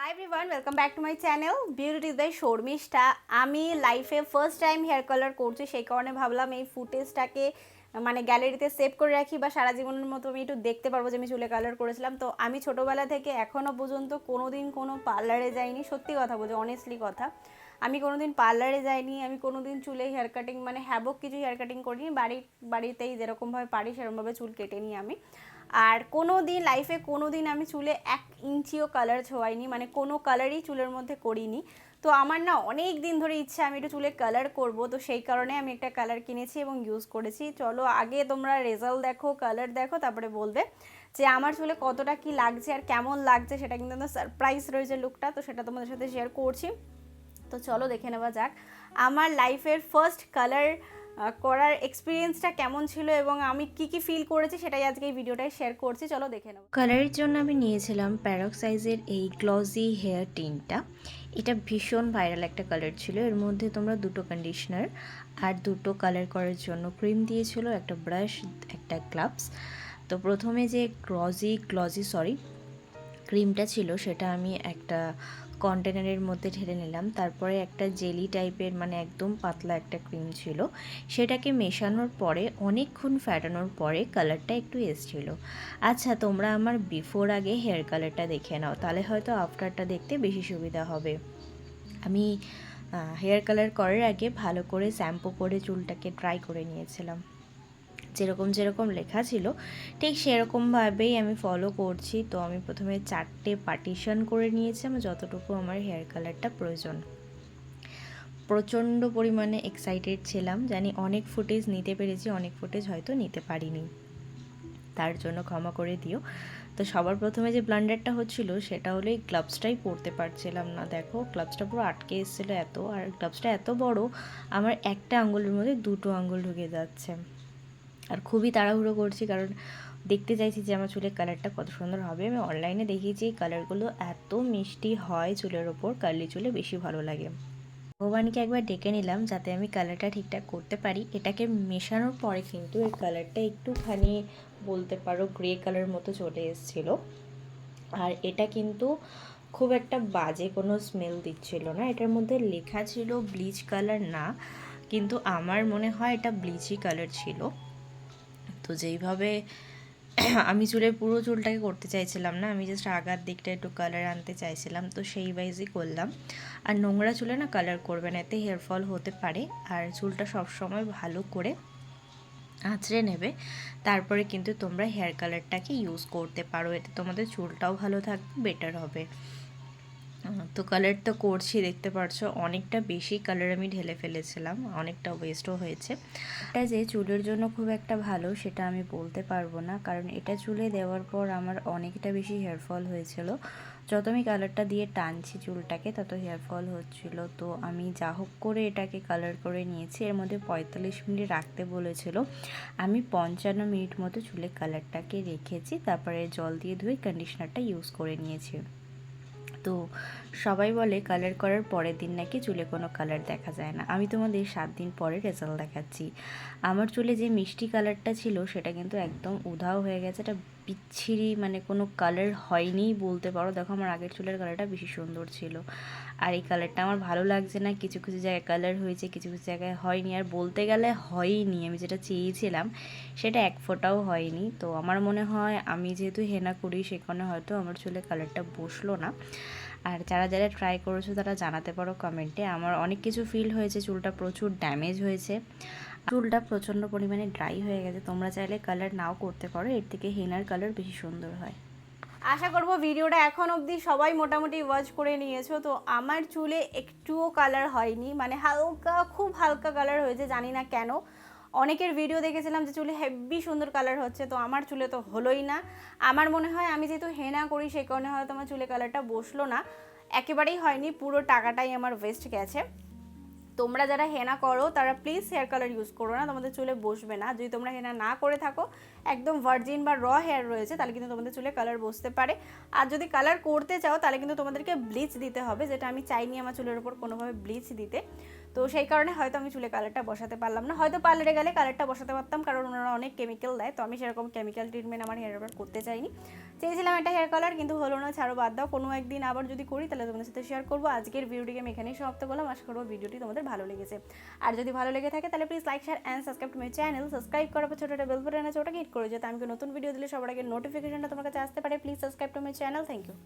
Hi everyone welcome back to my channel beauty the Sharmistha আমি লাইফে first time hair colour করছি, সেই কারণে ভাবলাম এই ফুটেজটাকে মানে গ্যালারিতে সেভ করে রাখি বা সারা জীবনের মতো আমি একটু দেখতে পারব যে আমি চুলে কালার করেছিলাম। তো আমি ছোটোবেলা থেকে এখনও পর্যন্ত কোনো দিন কোনো পার্লারে যাইনি। সত্যি কথা বলছি অনেস্টলি কথা। আমি কোনো দিন পার্লারে যাইনি, আমি কোনো দিন চুলে হেয়ার কাটিং মানে হ্যাবক কিছু হেয়ার কাটিং করিনি বাড়ির বাড়িতেই যেরকমভাবে পারি সেরকমভাবে চুল কেটে নিই আমি। আর কোনো দিন লাইফে কোনো দিন আমি চুলে এক ইঞ্চিও কালার ছোঁয়াইনি মানে কোনো কালারই চুলের মধ্যে করিনি। তো আমার না অনেক দিন ধরে ইচ্ছা আমি একটু চুলে কালার করব, তো সেই কারণে আমি একটা কালার কিনেছি এবং ইউজ করেছি। চলো আগে তোমরা রেজাল্ট দেখো কালার দেখো, তারপরে বলবে যে আমার চুলে কতটা কি লাগছে আর কেমন লাগছে, সেটা কিন্তু সারপ্রাইজ রয়েছে লুকটা তো সেটা তোমাদের সাথে শেয়ার করছি। তো চলো দেখে নেওয়া যাক। আমার লাইফের ফার্স্ট কালার করার এক্সপিরিয়েন্সটা কেমন ছিল এবং আমি কি কি ফিল করেছি সেটাই আজকে এই ভিডিওটায় শেয়ার করছি। চলো দেখে নেব কালারের জন্য আমি নিয়েছিলাম প্যারক সাইজের এই গ্লসি হেয়ার টিনটা এটা ভীষণ ভাইরাল একটা কালার ছিল। এর মধ্যে তোমরা দুটো কন্ডিশনার আর দুটো কালার করার জন্য ক্রিম দিয়েছিল, একটা ব্রাশ একটা গ্লাভস তো প্রথমে যে গ্লজি গ্লজি সরি ক্রিমটা ছিল সেটা আমি একটা কন্টেনারের মধ্যে ঢেলে নিলাম। তারপরে একটা জেলি টাইপের মানে একদম পাতলা একটা ক্রিম ছিল। সেটাকে মেশানোর পরে, অনেকক্ষণ ফ্যাটানোর পরে কালারটা একটু এসছিল। আচ্ছা তোমরা আমার বিফোর আগে হেয়ার কালারটা দেখে নাও, তাহলে হয়তো আফটারটা দেখতে বেশি সুবিধা হবে। আমি হেয়ার কালার করার আগে ভালো করে শ্যাম্পু করে চুলটাকে ড্রাই করে নিয়েছিলাম। যেরকম যেরকম লেখা ছিল, ঠিক সেরকমভাবেই আমি ফলো করছি। তো আমি প্রথমে চারটে পার্টিশন করে নিয়েছি, আমার যতটুকু আমার হেয়ার কালারটা প্রয়োজন। প্রচণ্ড পরিমাণে এক্সাইটেড ছিলাম, জানি অনেক ফুটেজ নিতে পেরেছি, অনেক ফুটেজ হয়তো নিতে পারিনি। তার জন্য ক্ষমা করে দিও। তো সবার প্রথমে যে ব্লান্ডারটা হচ্ছিল, সেটা হলো এই গ্লাভসটাই পরতে পারছিলাম না। দেখো গ্লাভসটা পুরো আটকে এসেছিল এত, আর গ্লাভসটা এত বড়, আমার একটা আঙ্গুলের মধ্যে দুটো আঙ্গুল ঢুকে যাচ্ছে। খুবই তাড়াহুড়ো করছি, কারণ দেখতে চাইছি যে আমার চুলের কালারটা কত সুন্দর হবে। আমি অনলাইনে দেখিয়েছি এই কালারগুলো এত মিষ্টি হয় চুলের ওপর, কার্লি চুলে বেশি ভালো লাগে। ভগবানকে একবার ডেকে নিলাম যাতে আমি কালারটা ঠিকঠাক করতে পারি। এটাকে মেশানোর পরে কিন্তু এর কালারটা একটুখানি বলতে পারো গ্রে কালার মতো চলে এসেছিল। আর এটা কিন্তু খুব একটা বাজে কোনো স্মেল দিচ্ছিল না। এটার মধ্যে লেখা ছিল ব্লিচ কালার না, কিন্তু আমার মনে হয় এটা ব্লিচই কালার ছিল। তো যেইভাবে আমি চুলের পুরো চুলটাকে করতে চাইছিলাম না, আমি জাস্ট আগার দিকটা একটু কালার আনতে চাইছিলাম, তো সেই ওয়াইজই করলাম। আর নোংরা চুলে না কালার করবে না, এতে হেয়ার ফল হতে পারে, আর চুলটা সবসময় ভালো করে আঁচড়ে নেবে। তারপরে কিন্তু তোমরা হেয়ার কালারটাকে ইউজ করতে পারো, এতে তোমাদের চুলটাও ভালো থাকবে বেটার হবে। তো কালার তো করছি, দেখতে পারছ, অনেকটা বেশি কালার আমি ঢেলে ফেলেছিলাম, অনেকটা ওয়েস্টও হয়েছে। এটা যে চুলের জন্য খুব একটা ভালো, সেটা আমি বলতে পারব না, কারণ এটা চুলে দেওয়ার পর আমার অনেকটা বেশি হেয়ার ফল হয়েছিল। যত আমি কালারটা দিয়ে টানছি চুলটাকে, তত হেয়ার ফল হচ্ছিল। তো আমি যা হোক করে এটাকে কালার করে নিয়েছি, এর মধ্যে পঁয়তাল্লিশ মিনিট রাখতে বলেছিল। আমি পঞ্চান্ন মিনিট মতো চুলে কালারটাকে রেখেছি, তারপরে জল দিয়ে ধুয়ে কন্ডিশনারটা ইউজ করে নিয়েছি। তো সবাই বলে কালার করার পরের দিন নাকি চুলে কোনো কালার দেখা যায় না। আমি তোমাদের সাত দিন পরে রেজাল্ট দেখাচ্ছি। আমার চুলে যে মিষ্টি কালারটা ছিল, সেটা কিন্তু একদম উধাও হয়ে গেছে। এটা বিচ্ছিরি মানে কোনো কালার হয়নি বলতে পারো। দেখো আমার আগের চুলের কালারটা বেশি সুন্দর ছিল। আর এই কালারটা আমার ভালো লাগছে না। কিছু কিছু জায়গায় কালার হয়েছে, কিছু কিছু জায়গায় হয়নি। আর বলতে গেলে হয়নি। আমি যেটা চেয়েছিলাম, সেটা এক ফোঁটাও হয়নি। তো আমার মনে হয়, আমি যেহেতু হেনা করি, সেখানে হয়তো আমার চুলে কালারটা বসল না। আর যারা যারা ট্রাই করেছ, তারা জানাতে পারো কমেন্টে আমার অনেক কিছু ফিল হয়েছে। চুলটা প্রচুর ড্যামেজ হয়েছে। চুলটা প্রচণ্ড পরিমাণে ড্রাই হয়ে গেছে। তোমরা চাইলে কালার নাও করতে পারো, এর থেকে হেনার কালার বেশি সুন্দর হয়। আশা করব ভিডিওটা এখন অবধি সবাই মোটামুটি ওয়াচ করে নিয়েছো। তো আমার চুলে একটুও কালার হয়নি মানে হালকা, খুব হালকা কালার হয়েছে, জানি না কেন। অনেকের ভিডিও দেখেছিলাম যে চুলে হেভি সুন্দর কালার হচ্ছে, তো আমার চুলে তো হলোই না। আমার মনে হয় আমি যেহেতু হেনা করি সেই কারণে হয়তো আমার চুলে কালারটা বসল না। একেবারেই হয়নি, পুরো টাকাটাই আমার ওয়েস্ট গেছে। তোমরা যারা হেনা করো, তারা প্লিজ হেয়ার কালার ইউজ করো না, তোমাদের চুলে বসবে না। যদি তোমরা হেনা না করে থাকো, একদম ভার্জিন বা র হেয়ার রয়েছে, তাহলে কিন্তু তোমাদের চুলে কালার বসতে পারে। আর যদি কালার করতে চাও, তাহলে কিন্তু তোমাদেরকে ব্লিচ দিতে হবে, যেটা আমি চাইনি আমার চুলের উপর কোনোভাবে ব্লিচ দিতে। তো সেই কারণে হয়তো আমি চুলে কালারটা বসাতে পারলাম না। হয়তো পার্লারে গেলে কালারটা বসাতে পারতাম, কারণ ওনারা অনেক কেমিক্যাল দেয়, তো আমি সেরকম কেমিক্যাল ট্রিটমেন্ট আমার হেয়ার কালার করতে চাইনি। চেয়েছিলাম একটা হেয়ার কালার কিন্তু হলো না, ছাড়ো বাদ দাও। কোনো একদিন আবার যদি করি, তাহলে তোমাদের সাথে শেয়ার করব। আজকের ভিডিওটিকে আমি এখানেই সমাপ্ত করলাম। আশা করব ভিডিওটি তোমাদের ভালো লেগেছে। আর যদি ভালো লেগে থাকে, তাহলে please like share and subscribe to my channel subscribe করার পর ছোটো একটা বেল বাটন আছে, ওটাকে হিট করে যাতে আমি নতুন ভিডিও দিলে সবার আগে নোটিফিকেশনটা তোমার কাছে আসতে পারে। Please subscribe to my channel thank you